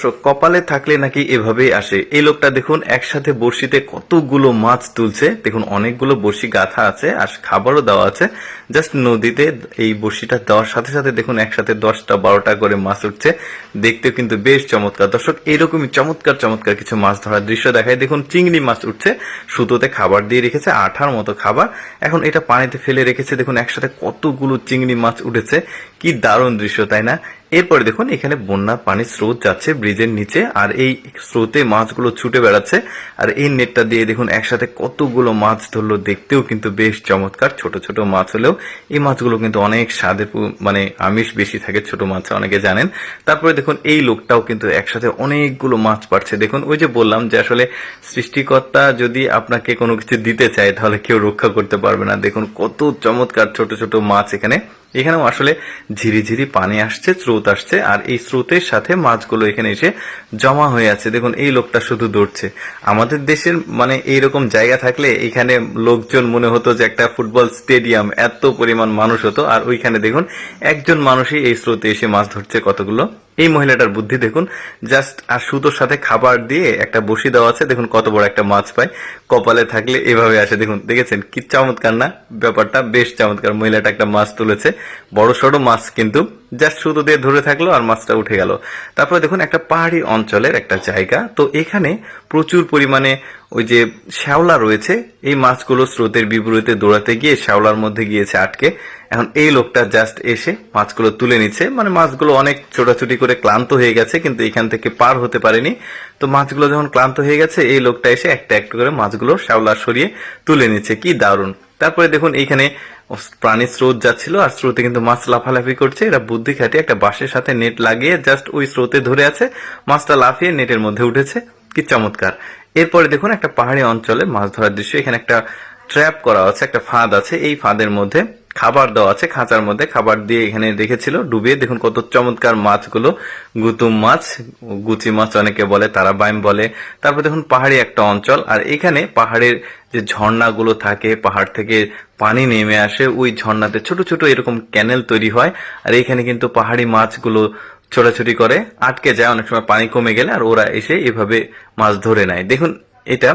কপালে থাকলে নাকি এভাবেই আসে। এই লোকটা দেখুন, একসাথে বড়শিতে কতগুলো মাছ তুলছে। দেখুন, অনেকগুলো বড়শি গাথা আছে, আর খাবারও দেওয়া আছে। জাস্ট নদীতে এই বড়শিটা দেওয়ার সাথে সাথে দেখুন, একসাথে দশটা, বারোটা করে মাছ উঠছে। দেখতেও কিন্তু বেশ চমৎকার। দর্শক, এরকমই চমৎকার চমৎকার কিছু মাছ ধরার দৃশ্য দেখায়। দেখুন, চিংড়ি মাছ উঠছে, সুতোতে খাবার দিয়ে রেখেছে, আঠার মতো খাবার। এখন এটা পানিতে ফেলে রেখেছে। দেখুন, একসাথে কতগুলো চিংড়ি মাছ উঠেছে। কি দারুণ দৃশ্য, তাই না? এরপরে দেখুন, এখানে বন্যার পানির স্রোত যাচ্ছে ব্রিজের নিচে, আর এই স্রোতে মাছগুলো ছুটে বেড়াচ্ছে। আর এই নেটটা দিয়ে দেখুন, একসাথে কতগুলো মাছ ধরলো, দেখতেও কিন্তু বেশ চমৎকার। ছোট ছোট মাছ হলেও এই মাছগুলো কিন্তু অনেক স্বাদের মানে আমিষ বেশি থাকে, ছোট মাছ, অনেকে জানেন। তারপরে দেখুন, এই লোকটাও কিন্তু একসাথে অনেকগুলো মাছ পাচ্ছে দেখুন, ওই যে বললাম যে আসলে সৃষ্টিকর্তা যদি আপনাকে কোনো কিছু দিতে চায়, তাহলে কেউ রক্ষা করতে পারবে না। দেখুন, কত চমৎকার ছোট ছোট মাছ এখানে এখানেও আসলে ঝিরি ঝিরি পানি আসছে, স্রোত আসছে, আর এই স্রোতের সাথে মাছগুলো এখানে এসে জমা হয়ে আছে। দেখুন, এই লোকটা শুধু দৌড়ছে। আমাদের দেশের মানে এইরকম জায়গা থাকলে এখানে লোকজন মনে হতো যে একটা ফুটবল স্টেডিয়াম, এত পরিমাণ মানুষ হতো। আর ওইখানে দেখুন, একজন মানুষই এই স্রোতে এসে মাছ ধরছে কতগুলো। এই মহিলাটার বুদ্ধি দেখুন, জাস্ট আর সুতোর সাথে খাবার দিয়ে একটা বসি দেওয়া আছে। দেখুন, কত বড় একটা মাছ পায়। কপালে থাকলে এভাবে আসে। দেখুন, দেখেছেন? কি চমৎকার না? ব্যাপারটা বেশ চমৎকার। মহিলাটা একটা মাছ তুলেছে। বড় সড়ো মাছ কিন্তু জাস্ট সুতো দিয়ে ধরে থাকল আর মাছটা উঠে গেল। তারপরে দেখুন একটা পাহাড়ি অঞ্চলের একটা জায়গা। তো এখানে প্রচুর পরিমাণে ওই যে শ্যাওলা রয়েছে, এই মাছগুলো স্রোতের বিপরীতে দৌড়াতে গিয়ে শ্যাওলার মধ্যে গিয়েছে আটকে। এখন এই লোকটা জাস্ট এসে মাছগুলো তুলে নিচ্ছে। মানে মাছগুলো অনেক ছোটাছুটি করে ক্লান্ত হয়ে গেছে, কিন্তু এখান থেকে পার হতে পারেনি। তো মাছগুলো যখন ক্লান্ত হয়ে গেছে, এই লোকটা এসে একটা একটা করে মাছগুলো শ্যাওলা সরিয়ে তুলে নিচ্ছে। কি দারুণ! তারপরে দেখুন এইখানে প্রাণীর স্রোত যাচ্ছিল, আর স্রোতে কিন্তু মাছ লাফালাফি করছে। এরা বুদ্ধি খাটিয়ে একটা বাঁশের সাথে নেট লাগিয়ে জাস্ট ওই স্রোতে ধরে আছে। মাছটা লাফিয়ে নেটের মধ্যে উঠেছে। কি চমৎকার। এরপরে দেখুন একটা পাহাড়ি অঞ্চলে মাছ ধরার দৃশ্য। এখানে একটা ট্র্যাপ করা আছে, একটা ফাঁদ আছে। এই ফাঁদের মধ্যে খাবার দেওয়া আছে, খাঁচার মধ্যে খাবার দিয়ে এখানে রেখেছিল, ডুবিয়ে। দেখুন কত চমৎকার মাছগুলো, গুতুম মাছ, গুচি মাছ অনেকে বলে তারা বাইম বলে। তারপর দেখুন পাহাড়ি একটা অঞ্চল, আর এখানে পাহাড়ের যে ঝর্ণাগুলো থাকে, পাহাড় থেকে পানি নেমে আসে, ওই ঝর্ণাতে ছোট ছোট এরকম ক্যানেল তৈরি হয়, আর এখানে কিন্তু পাহাড়ি মাছগুলো ছোটাছুটি করে, আটকে যায়, অনেক সময় পানি কমে গেলে, আর ওরা এসে এভাবে মাছ ধরে নেয়। দেখুন, এটা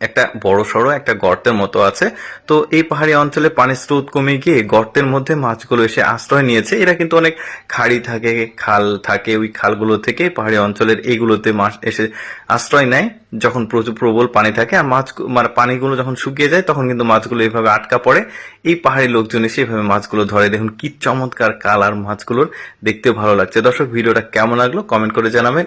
একটা বড় সড়ো, একটা গর্তের মতো আছে। তো এই পাহাড়ি অঞ্চলে পানির স্রোত কমে গিয়ে গর্তের মধ্যে মাছগুলো এসে আশ্রয় নিয়েছে। এরা কিন্তু অনেক খাড়ি থাকে, খাল থাকে, ওই খালগুলো থেকে পাহাড়ি অঞ্চলের এইগুলোতে মাছ এসে আশ্রয় নেয়। যখন প্রচুর প্রবল পানি থাকে আর মাছ মানে পানিগুলো যখন শুকিয়ে যায়, তখন কিন্তু মাছগুলো এইভাবে আটকা পড়ে। এই পাহাড়ি লোকজন এসে এইভাবে মাছগুলো ধরে। দেখুন কি চমৎকার কালার মাছগুলোর। দেখতে ভালো লাগছে। দর্শক, ভিডিওটা কেমন লাগল? কমেন্ট করে জানাবেন।